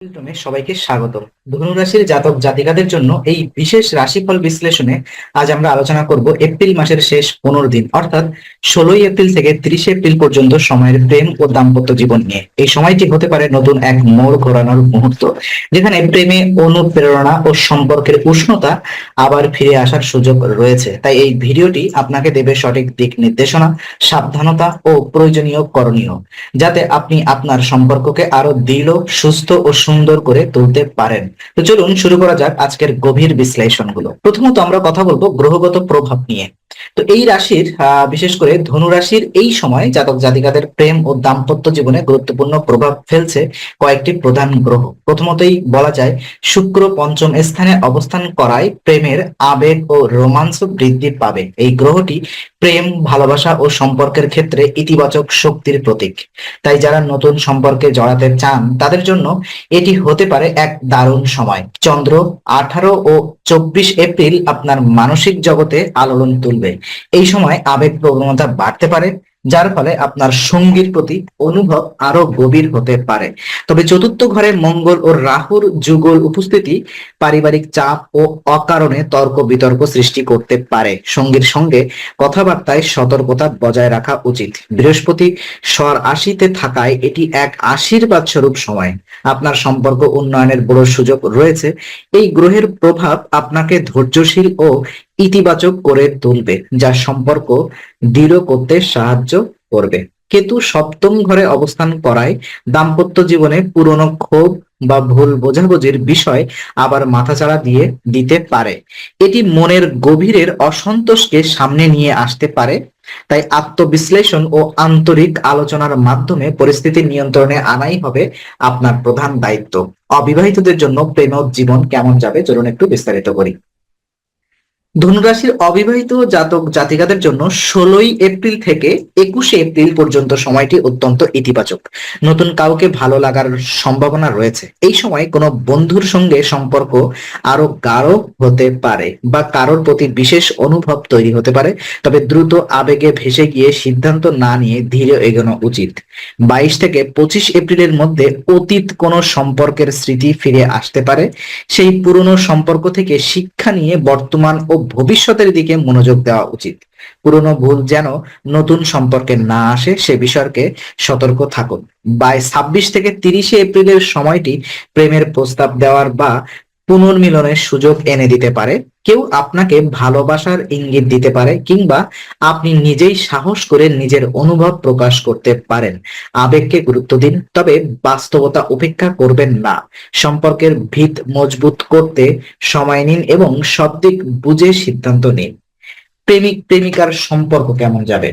টমে সবাইকে স্বাগতম। ধনুরাশির জাতক জাতিকাদের জন্য এই বিশেষ রাশিফল বিশ্লেষণে আজ আমরা আলোচনা করব এপ্রিল মাসের শেষ পনেরো দিন, অর্থাৎ ষোলোই এপ্রিল থেকে তিরিশে এপ্রিল পর্যন্ত সময়ের প্রেম ও দাম্পত্য জীবন নিয়ে। এই সময়টি হতে পারে নতুন এক মোড় ঘোরানোর মুহূর্ত, যেখানে প্রেমে অনুপ্রেরণা ও সম্পর্কের উষ্ণতা আবার ফিরে আসার সুযোগ রয়েছে। তাই এই ভিডিওটি আপনাকে দেবে সঠিক দিক নির্দেশনা, সাবধানতা ও প্রয়োজনীয় করণীয়, যাতে আপনি আপনার সম্পর্ককে আরও দৃঢ়, সুস্থ ও সুন্দর করে তুলতে পারেন। তো চলুন শুরু করা যাক আজকের গভীর বিশ্লেষণগুলো। প্রথমত আমরা কথা বলব গ্রহগত প্রভাব নিয়ে। তো এই রাশির বিশেষ করে ধনু রাশির এই সময় জাতক জাতিকাদের প্রেম ও দাম্পত্য জীবনে গুরুত্বপূর্ণ প্রভাব ফেলছে কয়েকটি প্রধান গ্রহ। প্রথমতই বলা যায়, শুক্র পঞ্চম স্থানে অবস্থান করায় প্রেমের আবেগ ও রোমাঞ্চ বৃদ্ধি পাবে। এই গ্রহটি প্রেম, ভালোবাসা ও সম্পর্কের ক্ষেত্রে ইতিবাচক শক্তির প্রতীক। তাই যারা নতুন সম্পর্কে জড়াতে চান, তাদের জন্য এটি হতে পারে এক দারুণ সময়। চন্দ্র, আঠারো ও চব্বিশ এপ্রিল আপনার মানসিক জগতে আলোড়ন তুলবে। এই সময় আবেগ প্রবণতা বাড়তে পারে যার ফলে আপনার সঙ্গীর প্রতি অনুভব আরও গভীর হতে পারে। তবে চতুর্থ ঘরে মঙ্গল ও রাহুর যুগল উপস্থিতি পারিবারিক চাপ ও অকারণে তর্ক বিতর্ক সৃষ্টি করতে পারে। সঙ্গীর সঙ্গে কথাবার্তায় সতর্কতা বজায় রাখা উচিত। বৃহস্পতি স্বর আশিতে থাকায় এটি এক আশীর্বাদ স্বরূপ সময়। আপনার সম্পর্ক উন্নয়নের বড় সুযোগ রয়েছে। এই গ্রহের প্রভাব আপনাকে ধৈর্যশীল ও ইতিবাচক করে তুলবে যা সম্পর্ক দৃঢ় করতে সাহায্য করবে। কেতু সপ্তম ঘরে অবস্থান করায় দাম্পত্য জীবনে পুরনো ক্ষোভ বা ভুল বোঝাবুঝির বিষয় আবার মাথাচাড়া দিয়ে দিতে পারে। এটি মনের গভীরের অসন্তোষকে সামনে নিয়ে আসতে পারে, তাই আত্মবিশ্লেষণ ও আন্তরিক আলোচনার মাধ্যমে পরিস্থিতি নিয়ন্ত্রণে আনাই হবে আপনার প্রধান দায়িত্ব। অবিবাহিতদের জন্য প্রেম জীবন কেমন যাবে, চলুন একটু বিস্তারিত করি। ধনুরাশির অবিবাহিত জাতক জাতিকাদের জন্য ষোলোই এপ্রিল থেকে একুশে এপ্রিল পর্যন্ত সময়টি অত্যন্ত ইতিবাচক। নতুন কাউকে ভালো লাগার সম্ভাবনা রয়েছে। এই সময় কোনো বন্ধুর সঙ্গে সম্পর্ক আরও গাঢ় হতে পারে বা কারোর প্রতি বিশেষ অনুভব তৈরি হতে পারে, তবে দ্রুত আবেগে ভেসে গিয়ে সিদ্ধান্ত না নিয়ে ধীরে এগোনো উচিত। বাইশ থেকে পঁচিশ এপ্রিলের মধ্যে অতীত কোনো সম্পর্কের স্মৃতি ফিরে আসতে পারে। সেই পুরনো সম্পর্ক থেকে শিক্ষা নিয়ে বর্তমান ও ভবিষ্যতের দিকে মনোযোগ দেওয়া উচিত। পুরনো ভুল যেন নতুন সম্পর্কে না আসে, সে বিষয়কে সতর্ক থাকুন। বাই ছাব্বিশ থেকে তিরিশে এপ্রিলের সময়টি প্রেমের প্রস্তাব দেওয়ার বা পুনর্মিলনের সুযোগ এনে দিতে পারে। কেউ আপনাকে ভালোবাসার ইঙ্গিত দিতে পারে কিংবা আপনি নিজেই সাহস করে নিজের অনুভব প্রকাশ করতে পারেন। আবেগকে গুরুত্ব দিন, তবে বাস্তবতা উপেক্ষা করবেন না। সম্পর্কের ভিত মজবুত করতে সময় নিন এবং সব দিক বুঝে সিদ্ধান্ত নিন। প্রেমিক প্রেমিকার সম্পর্ক কেমন যাবে?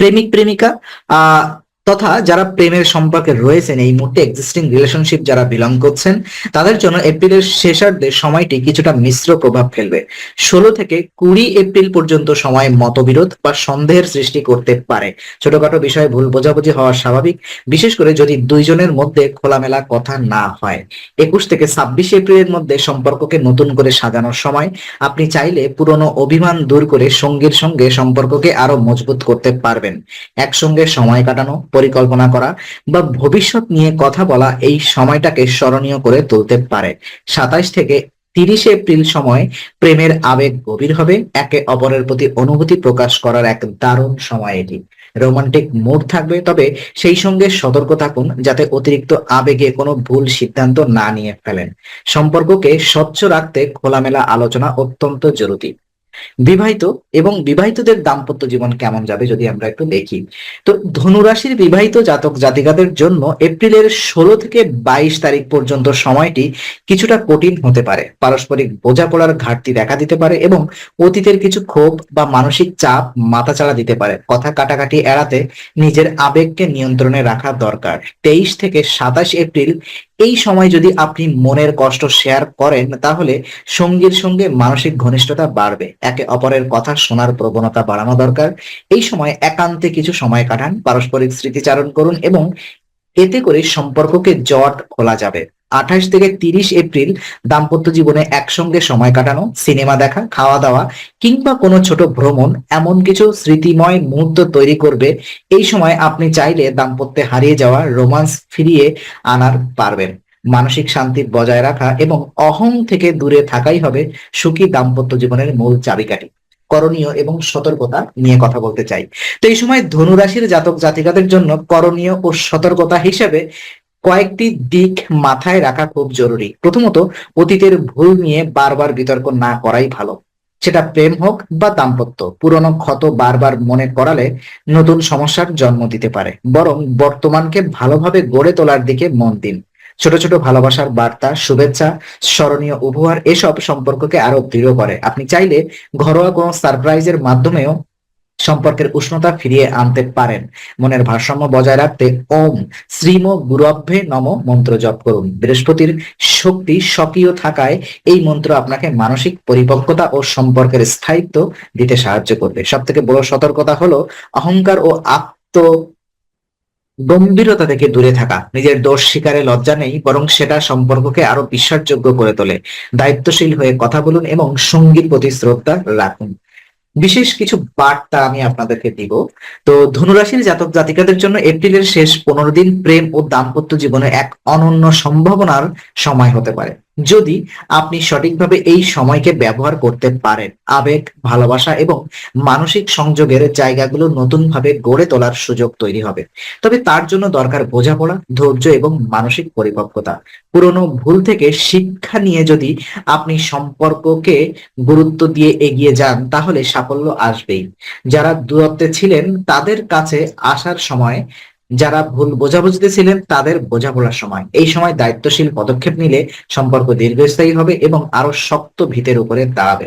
প্রেমিক প্রেমিকা আহ তথা যারা প্রেমের সম্পর্কে রয়েছেন, এই মুহূর্তে এক্সিস্টিং রিলেশনশিপ যারা বিলং করছেন, তাদের জন্য এপ্রিলের শেষার্ধে সময়টি কিছুটা মিশ্র প্রভাব ফেলবে। ষোলো থেকে কুড়ি এপ্রিল পর্যন্ত সময় মতবিরোধ বা সন্দেহের সৃষ্টি করতে পারে। ছোটখাটো বিষয়ে ভুল বোঝাবুঝি হওয়া স্বাভাবিক, বিশেষ করে যদি দুইজনের মধ্যে খোলামেলা কথা না হয়। একুশ থেকে ছাব্বিশ এপ্রিলের মধ্যে সম্পর্ককে নতুন করে সাজানোর সময়, আপনি চাইলে পুরনো অভিমান দূর করে সঙ্গীর সঙ্গে সম্পর্ককে আরও মজবুত করতে পারবেন। একসঙ্গে সময় কাটানো পরিকল্পনা করা বা ভবিষ্যৎ নিয়ে কথা বলা এই সময়টাকে স্মরণীয় করে তুলতে পারে। সাতাইশ থেকে তিরিশে এপ্রিল সময় প্রেমের আবেগ গভীর হবে, একে অপরের প্রতি অনুভূতি প্রকাশ করার এক দারুণ সময় এটি। রোমান্টিক মুড থাকবে, তবে সেই সঙ্গে সতর্ক থাকুন যাতে অতিরিক্ত আবেগে কোনো ভুল সিদ্ধান্ত না নিয়ে ফেলেন। সম্পর্ককে স্বচ্ছ রাখতে খোলামেলা আলোচনা অত্যন্ত জরুরি। বিবাহিত এবং বিবাহিতদের দাম্পত্য জীবন কেমন যাবে যদি আমরা একটু দেখি? তো ধনুরাশির বিবাহিত জাতক জাতিকাদের জন্য এপ্রিলের ষোলো থেকে বাইশ তারিখ পর্যন্ত সময়টি কিছুটা কঠিন হতে পারে। পারস্পরিক বোঝাপড়ার ঘাটতি দেখা দিতে পারে এবং অতীতের কিছু ক্ষোভ বা মানসিক চাপ মাথাচাড়া দিতে পারে। কথা কাটাকাটি এড়াতে নিজের আবেগকে নিয়ন্ত্রণে রাখা দরকার। তেইশ থেকে সাতাশ এপ্রিল এই সময় যদি আপনি মনের কষ্ট শেয়ার করেন, তাহলে সঙ্গীর সঙ্গে মানসিক ঘনিষ্ঠতা বাড়বে। একে অপরের কথা শোনার প্রবণতা বাড়ানো দরকার। এই সময় একান্তে কিছু সময় কাটান, পারস্পরিক স্মৃতিচারণ করুন এবং এতে করে সম্পর্ককে জট খোলা যাবে। আঠাশ থেকে তিরিশ এপ্রিল দাম্পত্য জীবনে একসঙ্গে সময় কাটানো, সিনেমা দেখা, খাওয়া দাওয়া কিংবা কোনো ছোট ভ্রমণ, এমন কিছু স্মৃতিময় মুহূর্ত তৈরি করবে, এই সময় আপনি চাইলে দাম্পত্যে হারিয়ে যাওয়া রোমান্স ফিরিয়ে আনার পারবেন। মানসিক শান্তি বজায় রাখা এবং অহং থেকে দূরে থাকাই হবে সুখী দাম্পত্য জীবনের মূল চাবিকাঠি। করণীয় এবং সতর্কতা নিয়ে কথা বলতে চাই। তো এই সময় ধনুরাশির জাতক জাতিকাদের জন্য করণীয় ও সতর্কতা হিসেবে কয়েকটি দিক মাথায় রাখা খুব জরুরি। প্রথমত, অতীতের ভুল নিয়ে বারবার বিতর্ক না করাই ভালো। সেটা প্রেম হোক বা দাম্পত্য, পুরনো ক্ষত বারবার মনে করালে নতুন সমস্যার জন্ম দিতে পারে। বরং বর্তমানকে ভালোভাবে গড়ে তোলার দিকে মন দিন। ছোট ছোট ভালোবাসার বার্তা, শুভেচ্ছা, স্মরণীয় উপহার এসব সম্পর্ককে আরও দৃঢ় করে। আপনি চাইলে ঘরোয়া কোনো সারপ্রাইজের মাধ্যমেও সম্পর্কের উষ্ণতা ফিরিয়ে আনতে পারেন। মনের ভারসাম্য বজায় রাখতে ওম শ্রীম গুরভ্যে নম মন্ত্র জপ করুন। বৃহস্পতির শক্তি সক্রিয় থাকায় এই মন্ত্র আপনাকে মানসিক পরিপক্কতা ও সম্পর্কের স্থায়িত্ব দিতে সাহায্য করবে। সব থেকে বড় সতর্কতা হলো অহংকার ও আত্ম গম্ভীরতা থেকে দূরে থাকা। নিজের দোষ স্বীকারে লজ্জা নেই, বরং সেটা সম্পর্ককে আরও বিশ্বাসযোগ্য করে তোলে। দায়িত্বশীল হয়ে কথা বলুন এবং সঙ্গীর প্রতি শ্রদ্ধা রাখুন। বিশেষ কিছু বার্তা আমি আপনাদেরকে দিব। তো ধনুরাশির জাতক জাতিকাদের জন্য এপ্রিলের শেষ পনেরো দিন প্রেম ও দাম্পত্য জীবনে এক অনন্য সম্ভাবনার সময় হতে পারে। যদি আপনি সঠিকভাবে এই সময়কে ব্যবহার করতে পারেন, আবেগ, ভালোবাসা এবং মানসিক সংযোগের জায়গাগুলো নতুনভাবে গড়ে তোলার সুযোগ তৈরি হবে। তবে তার জন্য দরকার বোঝাপড়া, ধৈর্য এবং মানসিক পরিপক্কতা। পুরনো ভুল থেকে শিক্ষা নিয়ে যদি আপনি সম্পর্ককে গুরুত্ব দিয়ে এগিয়ে যান, তাহলে সাফল্য আসবেই। যারা দূরত্বে ছিলেন, তাদের কাছে আসার সময় যারা ভুল বোঝাবুঝিতে ছিলেন, তাদের বোঝাপড়ার সময়। এই সময় দায়িত্বশীল পদক্ষেপ নিলে সম্পর্ক দীর্ঘস্থায়ী হবে এবং আরও শক্ত ভিতের উপরে দাঁড়াবে।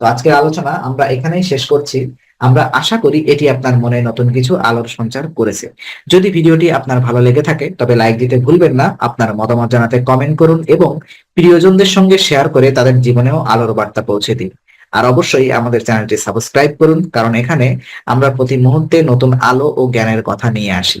তো আজকের আলোচনা আমরা এখানেই শেষ করছি। আমরা আশা করি এটি আপনার মনে নতুন কিছু আলোর সঞ্চার করেছে। যদি ভিডিওটি আপনার ভালো লেগে থাকে, তবে লাইক দিতে ভুলবেন না, আপনার মতামত জানাতে কমেন্ট করুন এবং প্রিয়জনদের সঙ্গে শেয়ার করে তাদের জীবনেও আলোর বার্তা পৌঁছে দিন। আর অবশ্যই আমাদের চ্যানেলটি সাবস্ক্রাইব করুন, কারণ এখানে আমরা প্রতি মুহূর্তে নতুন আলো ও জ্ঞানের কথা নিয়ে আসি।